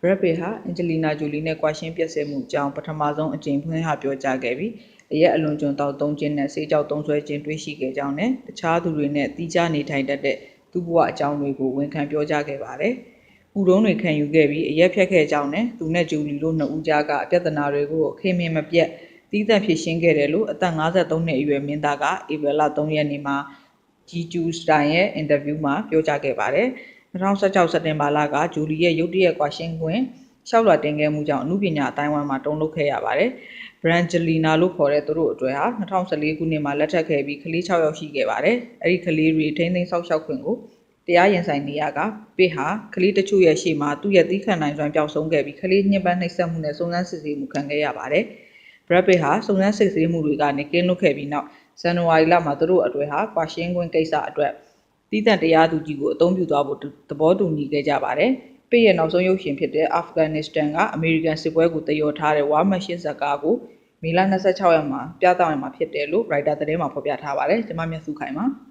Brad Pitt ဟာအန်ဂျလီနာဂျိုလီနဲ့ကွာရှင်းပြက်ဆဲမှုအကြောင်းပထမဆုံးအကြိမ်ဖွင့်ဟပြောကြားခဲ့ပြီးအရက်အလွန်ကျွံတောက်သုံးခြင်းနဲ့ဆေးကြောက်သုံးဆွဲခြင်းတွေ့ရှိခဲ့ကြောင်းနဲ့တခြားသူတွေနဲ့တီးခြားနေထိုင်တတ်တဲ့သူ့ဘဝအကြောင်းတွေကိုဝန်ခံပြောကြားခဲ့ပါတယ်။ဥတုံးတွေခံယူခဲ့ပြီးအရက်ဖြတ်ခဲ့ကြောင်းနဲ့သူနဲ့ဂျူလီတို့နှစ်ဦးကြားကအပြဿနာတွေကိုခေမင်မပြတ်တီးသန့်ဖြစ်ရှင်းခဲ့တယ်လို့အသက်53နှစ်အရွယ်မင်းသားကဧပြီလ3ရက်နေ့မှာ G2 Style ရဲ့အင်တာဗျူးမှာပြောကြားခဲ့ပါတယ်။ 2016စက်တင်ဘာလကဂျူလီရဲ့ရုတ်တရက်ကွာရှင်းခွင့်ရှောက်လွှာတင်ခဲ့မှုကြောင့်အမှုပညာအတိုင်းအဝိုင်းမှာတုံ့လုပ်ခဲ့ရပါတယ်။ Brangelina လို့ခေါ်တဲ့သူတို့အတွက်ဟာ2014ခုနှစ်မှာလက်ထပ်ခဲ့ပြီးကလေး6ယောက်ရှိခဲ့ပါတယ်။အဲဒီကလေးတွေထိန်းသိမ်းဆောက်ရှောက်ခွင့်ကိုတရားရင်ဆိုင်နေရကပစ်ဟာကလေးတချို့ရဲ့ရှေ့မှာသူ့ရဲ့သီးခံနိုင်စွမ်းပျောက်ဆုံးခဲ့ပြီးကလေးညှဉ်းပန်းနှိပ်စက်မှုနဲ့စုံစမ်းစစ်ဆေးမှုခံခဲ့ရပါတယ်။ Brad Pitt ဟာစုံစမ်းစစ်ဆေးမှုတွေကနေကင်းလွတ်ခဲ့ပြီးနောက်ဇန်နဝါရီလမှာသူတို့အတွက်ဟာကွာရှင်းခွင့်ကိစ္စအတွက် တီးသန့်တရားသူကြီးကိုအသုံးပြုသွားဖို့သဘောတူညီခဲ့ကြပါတယ်။ပိတ်ရဲ့နောက်ဆုံးရုပ်ရှင်ဖြစ်တဲ့အာဖဂန်နစ္စတန်ကအမေရိကန်စစ်ပွဲကိုတည်ရော်ထားတဲ့ဝါမရှင်းဇာကားကိုမေလ26ရက်မှာပြသရမှာဖြစ်တယ်လို့ရိုက်တာသတင်းမှာဖော်ပြထားပါတယ်။ကျွန်မမျက်စုခိုင်ပါ။